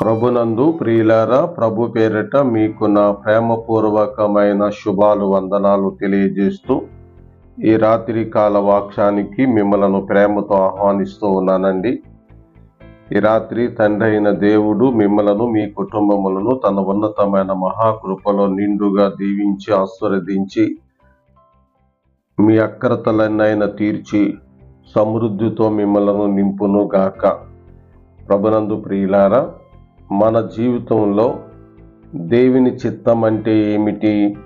ప్రభునందు ప్రియులారా ప్రభు పేరిట మీకు నా ప్రేమపూర్వకమైన శుభాలు వందనాలు తెలియజేస్తూ ఈ రాత్రి కాల వాక్షానికి మిమ్మలను ప్రేమతో ఆహ్వానిస్తూ ఉన్నానండి. ఈ రాత్రి తండ్రి అయిన దేవుడు మిమ్మలను మీ కుటుంబములను తన ఉన్నతమైన మహాకృపలో నిండుగా దీవించి ఆశీర్వదించి మీ అక్కరతలన్నైన తీర్చి సమృద్ధితో మిమ్మలను నింపును గాక ప్రభునందు ప్రియులారా మన జీవితంలో దేవుని చిత్తం అంటే ఏమిటి?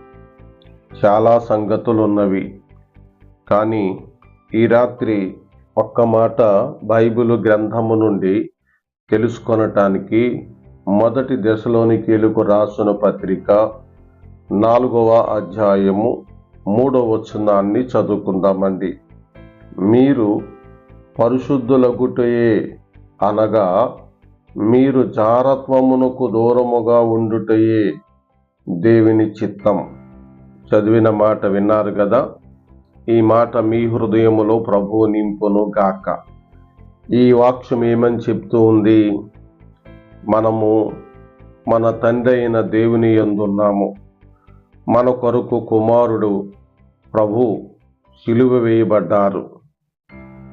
చాలా సంగతులు ఉన్నవి కానీ ఈ రాత్రి ఒక్క మాట బైబిల్ గ్రంథము నుండి తెలుసుకొనటానికి మొదటి దశలోనికీలకు రాసిన పత్రిక నాలుగవ అధ్యాయము మూడవ వచనాన్ని చదువుకుందామండి. మీరు పరిశుద్ధులగుటయే అనగా మీరు జారత్వమునకు దూరముగా ఉండుటయే దేవుని చిత్తం. చదివిన మాట విన్నారు కదా? ఈ మాట మీ హృదయములో ప్రభు నింపును గాక. ఈ వాక్యం ఏమని చెప్తూ ఉంది? మనము మన తండ్రి అయిన దేవుని ఎందున్నాము మన కొరకు కుమారుడు ప్రభు సిలువ వేయబడ్డారు.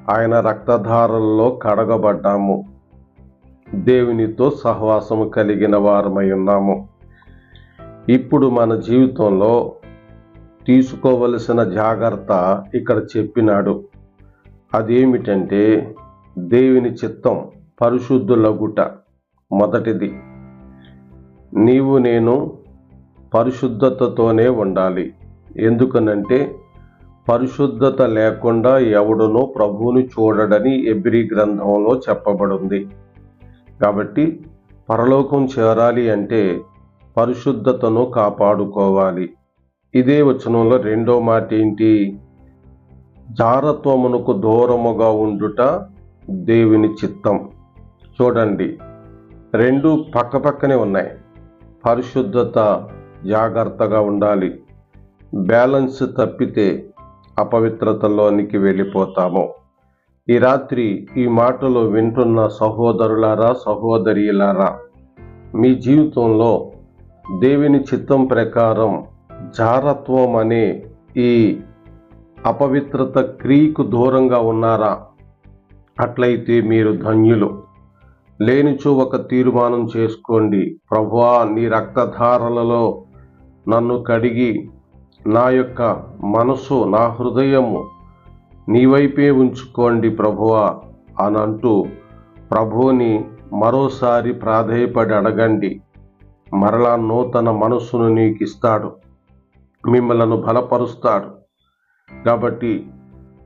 ఆయన రక్తధారల్లో కడగబడ్డాము. దేవునితో సహవాసము కలిగిన వారమై ఉన్నాము. ఇప్పుడు మన జీవితంలో తీసుకోవలసిన జాగ్రత్త ఇక్కడ చెప్పినాడు. అదేమిటంటే దేవుని చిత్తం పరిశుద్ధులగుట మొదటిది. నీవు నేను పరిశుద్ధతతోనే ఉండాలి. ఎందుకనంటే పరిశుద్ధత లేకుండా ఎవడునో ప్రభువుని చూడడని ఎబ్రి గ్రంథంలో చెప్పబడింది. కాబట్టి పరలోకం చేరాలి అంటే పరిశుద్ధతను కాపాడుకోవాలి. ఇదే వచనంలో రెండో మాట ఏంటి? జారత్వమునకు దూరముగా ఉండుట దేవుని చిత్తం. చూడండి రెండు పక్కపక్కనే ఉన్నాయి. పరిశుద్ధత జాగ్రత్తగా ఉండాలి. బ్యాలెన్స్ తప్పితే అపవిత్రతలోనికి వెళ్ళిపోతాము. ఈ రాత్రి ఈ మాటలు వింటున్న సహోదరులారా సహోదరిలారా మీ జీవితంలో దేవుని చిత్తం ప్రకారం జారత్వం అనే ఈ అపవిత్రత క్రియకు దూరంగా ఉన్నారా? అట్లయితే మీరు ధన్యులు. లేనిచో ఒక తీర్మానం చేసుకోండి. ప్రభువా నీ రక్తధారలలో నన్ను కడిగి నా యొక్క మనసు నా హృదయము నీ వైపే ఉంచుకోండి ప్రభువా అని అంటూ ప్రభువుని మరోసారి ప్రాధేయపడి అడగండి. మరలా నూతన మనస్సును నీకు ఇస్తాడు మిమ్మలను బలపరుస్తాడు. కాబట్టి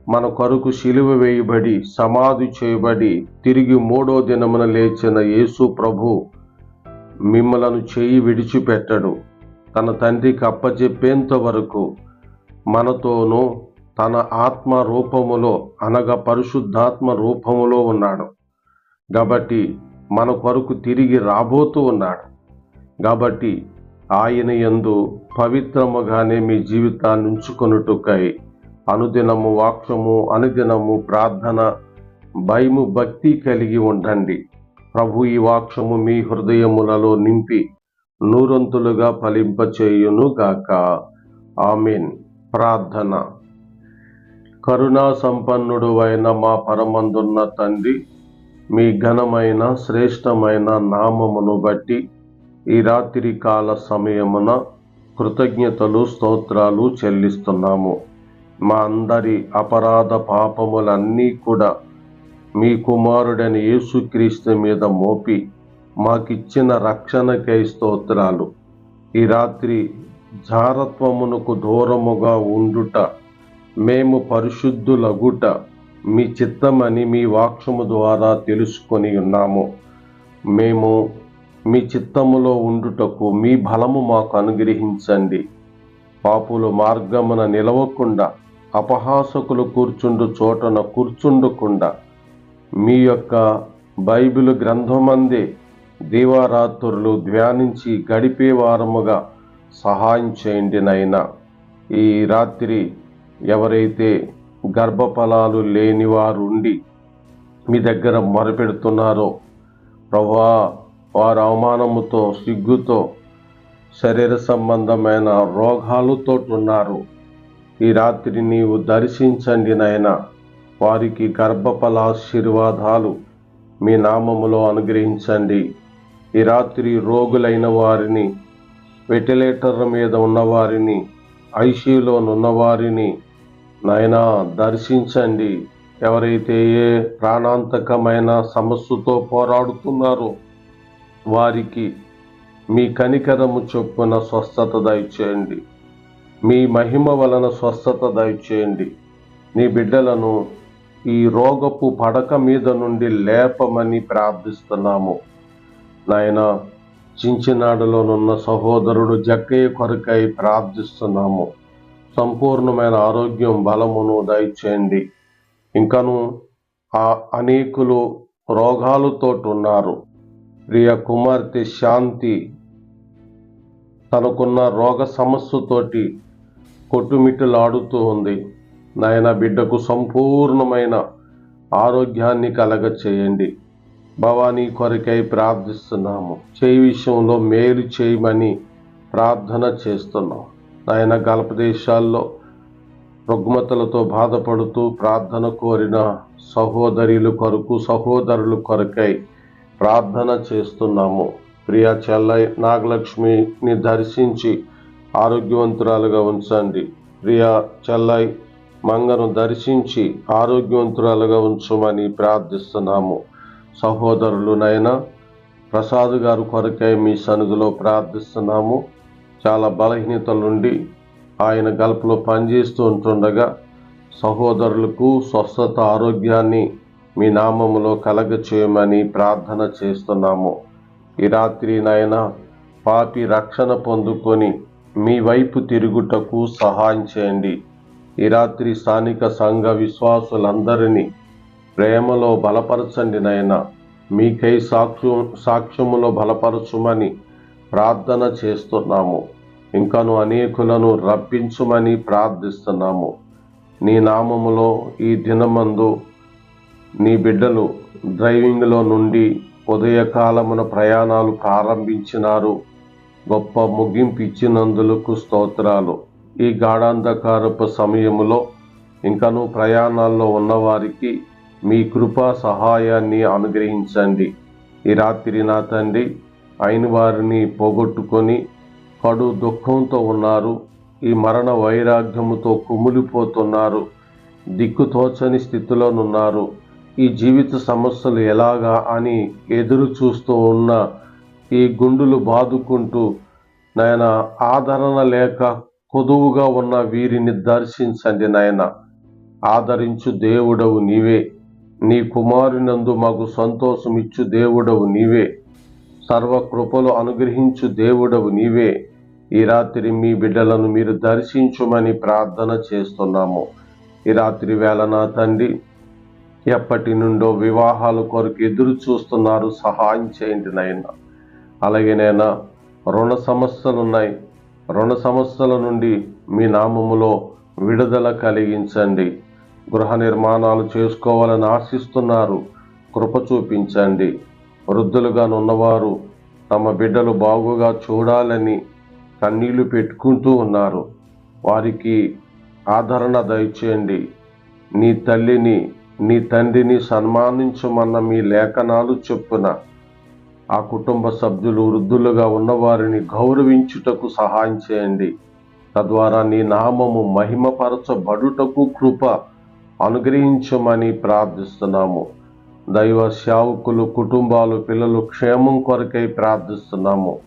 మన కొరకు శిలువ వేయబడి సమాధి చేయబడి తిరిగి మూడో దినమున లేచిన యేసు ప్రభు మిమ్మలను చేయి విడిచిపెట్టడు. తన తండ్రికి అప్పచెప్పేంత వరకు మనతోనూ తన ఆత్మ రూపములో అనగా పరిశుద్ధాత్మ రూపములో ఉన్నాడు. కాబట్టి మన కొరకు తిరిగి రాబోతూ ఉన్నాడు. కాబట్టి ఆయన యందు పవిత్రముగానే మీ జీవితాన్ని ఉంచుకొనుటకై అనుదినము వాక్యము అనుదినము ప్రార్థన భయము భక్తి కలిగి ఉండండి. ప్రభు ఈ వాక్యము మీ హృదయములలో నింపి నూరంతులుగా ఫలింపచేయును గాక ఆమెన్. ప్రార్థన. కరుణా సంపన్నుడు అయిన మా పరమందున్న తండ్రి మీ ఘనమైన శ్రేష్టమైన నామమును బట్టి ఈ రాత్రి కాల సమయమున కృతజ్ఞతలు స్తోత్రాలు చెల్లిస్తున్నాము. మా అందరి అపరాధ పాపములన్నీ కూడా మీ కుమారుడని యేసుక్రీస్తు మీద మోపి మాకిచ్చిన రక్షణకై స్తోత్రాలు. ఈ రాత్రి జారత్వమునకు దూరముగా ఉండుట మేము పరిశుద్ధులగుట మీ చిత్తమని మీ వాక్యము ద్వారా తెలుసుకొని ఉన్నాము. మేము మీ చిత్తములో ఉండుటకు మీ బలము మాకు అనుగ్రహించండి. పాపులు మార్గమున నిలవకుండా అపహాసకులు కూర్చుండు చోటన కూర్చుండకుండా మీ యొక్క బైబిల్ గ్రంథమందే దీవారాత్రులు ధ్యానించి గడిపే వారముగా సహాయం చేయండి నైనా ఈ రాత్రి ఎవరైతే గర్భఫలాలు లేని వారు ఉండి మీ దగ్గర మొరపెడుతున్నారో ప్రభా వారు అవమానముతో సిగ్గుతో శరీర సంబంధమైన రోగాలతో ఉన్నారు ఈ రాత్రి నీవు దర్శించండి నాయన. వారికి గర్భఫల ఆశీర్వాదాలు మీ నామములో అనుగ్రహించండి. ఈ రాత్రి రోగులైన వారిని వెంటిలేటర్ల మీద ఉన్నవారిని ఐసీయూలో ఉన్నవారిని నాయన దర్శించండి. ఎవరైతే ఏ ప్రాణాంతకమైన సమస్యతో పోరాడుతున్నారో వారికి మీ కనికరము చొప్పున స్వస్థత దయచేయండి. మీ మహిమ వలన స్వస్థత దయచేయండి. నీ బిడ్డలను ఈ రోగపు పడక మీద నుండి లేపమని ప్రార్థిస్తున్నాము. నాయన చించినాడులోనున్న సహోదరుడు జక్కయ్య కొరకై ప్రార్థిస్తున్నాము. సంపూర్ణమైన ఆరోగ్యం బలమును దయచేయండి. ఇంకను ఆ అనేకులు రోగాలతో ఉన్నారు ప్రియ కుమార్తె శాంతి తనకున్న రోగ సమస్యతోటి కొట్టుమిట్టులాడుతూ ఉంది. నాయన బిడ్డకు సంపూర్ణమైన ఆరోగ్యాన్ని కలగ చేయండి భవానీ కొరకై ప్రార్థిస్తున్నాము. చేయి విషయంలో మేలు చేయమని ప్రార్థన చేస్తున్నాం. నాయన గల్పదేశాల్లో రుగ్మతలతో బాధపడుతూ ప్రార్థన కోరిన సహోదరులు కొరకు సహోదరులు కొరకై ప్రార్థన చేస్తున్నాము. ప్రియ చెల్లై నాగలక్ష్మిని దర్శించి ఆరోగ్యవంతురాలుగా ఉంచండి. ప్రియ చెల్లై మంగను దర్శించి ఆరోగ్యవంతురాలుగా ఉంచమని ప్రార్థిస్తున్నాము. సహోదరులు నైనా ప్రసాద్ గారు కొరకై మీ సన్నిధిలో ప్రార్థిస్తున్నాము. చాలా బలహీనతల నుండి ఆయన గల్పులో పనిచేస్తూ ఉంటుండగా సహోదరులకు స్వస్థత ఆరోగ్యాన్ని మీ నామములో కలగ చేయమని ప్రార్థన చేస్తున్నాము. ఈ రాత్రి నాయన పాపి రక్షణ పొందుకొని మీ వైపు తిరుగుటకు సహాయం చేయండి. ఈ రాత్రి స్థానిక సంఘ విశ్వాసులందరినీ ప్రేమలో బలపరచండి నాయన. మీకై సాక్ష్యం సాక్ష్యములో బలపరచుమని ప్రార్థన చేస్తున్నాము. ఇంకను అనేకులను రప్పించుమని ప్రార్థిస్తున్నాము. నీ నామములో ఈ దినమందు నీ బిడ్డలు డ్రైవింగ్లో నుండి ఉదయకాలమున ప్రయాణాలు ప్రారంభించినారు. గొప్ప ముగింపు ఇచ్చినందులకు స్తోత్రాలు. ఈ గాఢాంధకారపు సమయములో ఇంకను ప్రయాణాల్లో ఉన్నవారికి మీ కృపా సహాయాన్ని అనుగ్రహించండి. ఈ రాత్రి నా తండ్రి అయిన వారిని పోగొట్టుకొని కడు దుఃఖంతో ఉన్నారు. ఈ మరణ వైరాగ్యముతో కుమిలిపోతున్నారు. దిక్కుతోచని స్థితిలోనున్నారు. ఈ జీవిత సమస్యలు ఎలాగా అని ఎదురు చూస్తూ ఉన్న ఈ గుండులు బాదుకుంటూ నాయన ఆదరణ లేక కొదువుగా ఉన్న వీరిని దర్శించండి నాయన. ఆదరించు దేవుడవు నీవే. నీ కుమారునందు మాకు సంతోషమిచ్చు దేవుడవు నీవే. సర్వ కృపలు అనుగ్రహించు దేవుడవు నీవే. ఈ రాత్రి మీ బిడ్డలను మీరు దర్శించుమని ప్రార్థన చేస్తున్నాము. ఈ రాత్రి వేళ నా తండ్రి ఎప్పటి నుండో వివాహాల కొరకు ఎదురు చూస్తున్నారు సహాయం చేయండి నాయన. అలాగే నేను రుణ సమస్యలు ఉన్నాయి రుణ సమస్యల నుండి మీ నామములో విడుదల కలిగించండి. గృహ నిర్మాణాలు చేసుకోవాలని ఆశిస్తున్నారు. కృప చూపించండి. వృద్ధులుగా ఉన్నవారు తమ బిడ్డలు బాగుగా చూడాలని కన్నీళ్ళు పెట్టుకుంటూ ఉన్నారు. వారికి ఆదరణ దయచేయండి. నీ తల్లిని నీ తండ్రిని సన్మానించమన్న మీ లేఖనాలు చొప్పున ఆ కుటుంబ సభ్యులు వృద్ధులుగా ఉన్నవారిని గౌరవించుటకు సహాయం చేయండి. తద్వారా నీ నామము మహిమపరచబడుటకు కృప అనుగ్రహించమని ప్రార్థిస్తున్నాము. దైవ సేవకులు కుటుంబాలు పిల్లలు క్షేమం కొరకై ప్రార్థిస్తున్నాము.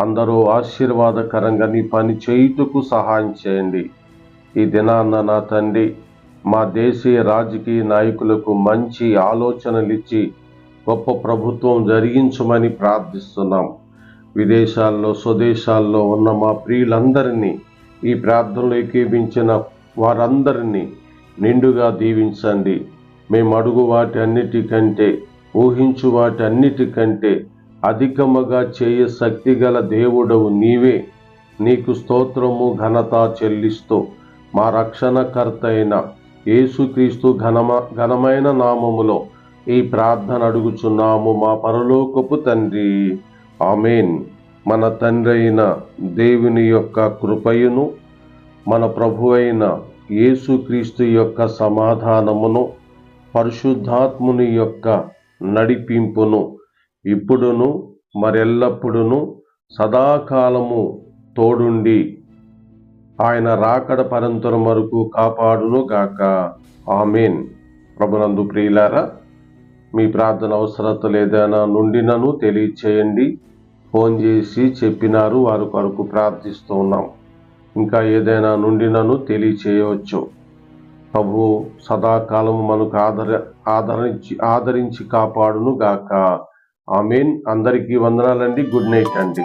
అందరూ ఆశీర్వాదకరంగా నీ పని చేయుటకు సహాయం చేయండి. ఈ దినాన్న నా తండ్రి మా దేశీయ రాజకీయ నాయకులకు మంచి ఆలోచనలు ఇచ్చి గొప్ప ప్రభుత్వం జరిగించమని ప్రార్థిస్తున్నాం. విదేశాల్లో స్వదేశాల్లో ఉన్న మా ప్రియులందరినీ ఈ ప్రార్థనలో ఏకీపించిన వారందరినీ నిండుగా దీవించండి. మేము అడుగు వాటి అన్నిటికంటే ఊహించు వాటి అన్నిటికంటే అధికముగా చేయ శక్తి గల దేవుడవు నీవే. నీకు స్తోత్రము ఘనత చెల్లిస్తూ మా రక్షణకర్త అయిన యేసుక్రీస్తు ఘనమ ఘనమైన నామములో ఈ ప్రార్థన అడుగుచున్నాము మా పరలోకపు తండ్రి. ఆమెన్. మన తండ్రి అయిన దేవుని యొక్క కృపయును మన ప్రభు అయిన యేసుక్రీస్తు యొక్క సమాధానమును పరిశుద్ధాత్ముని యొక్క నడిపింపును ఇప్పుడును మరెల్లప్పుడును సదాకాలము తోడుండి ఆయన రాకడ పరంతరం వరకు కాపాడును గాక. ఆమెన్. ప్రభునందు ప్రియులారా మీ ప్రార్థన అవసరతలు ఏదైనా నుండినను తెలియచేయండి. ఫోన్ చేసి చెప్పినారు వారి కొరకు ప్రార్థిస్తూ ఉన్నాం. ఇంకా ఏదైనా నుండినను తెలియచేయవచ్చు. ప్రభు సదాకాలము మనకు ఆదర ఆదరించి ఆదరించి కాపాడును గాక ఆమెన్. అందరికీ వందనాలండి. గుడ్ నైట్ అండి.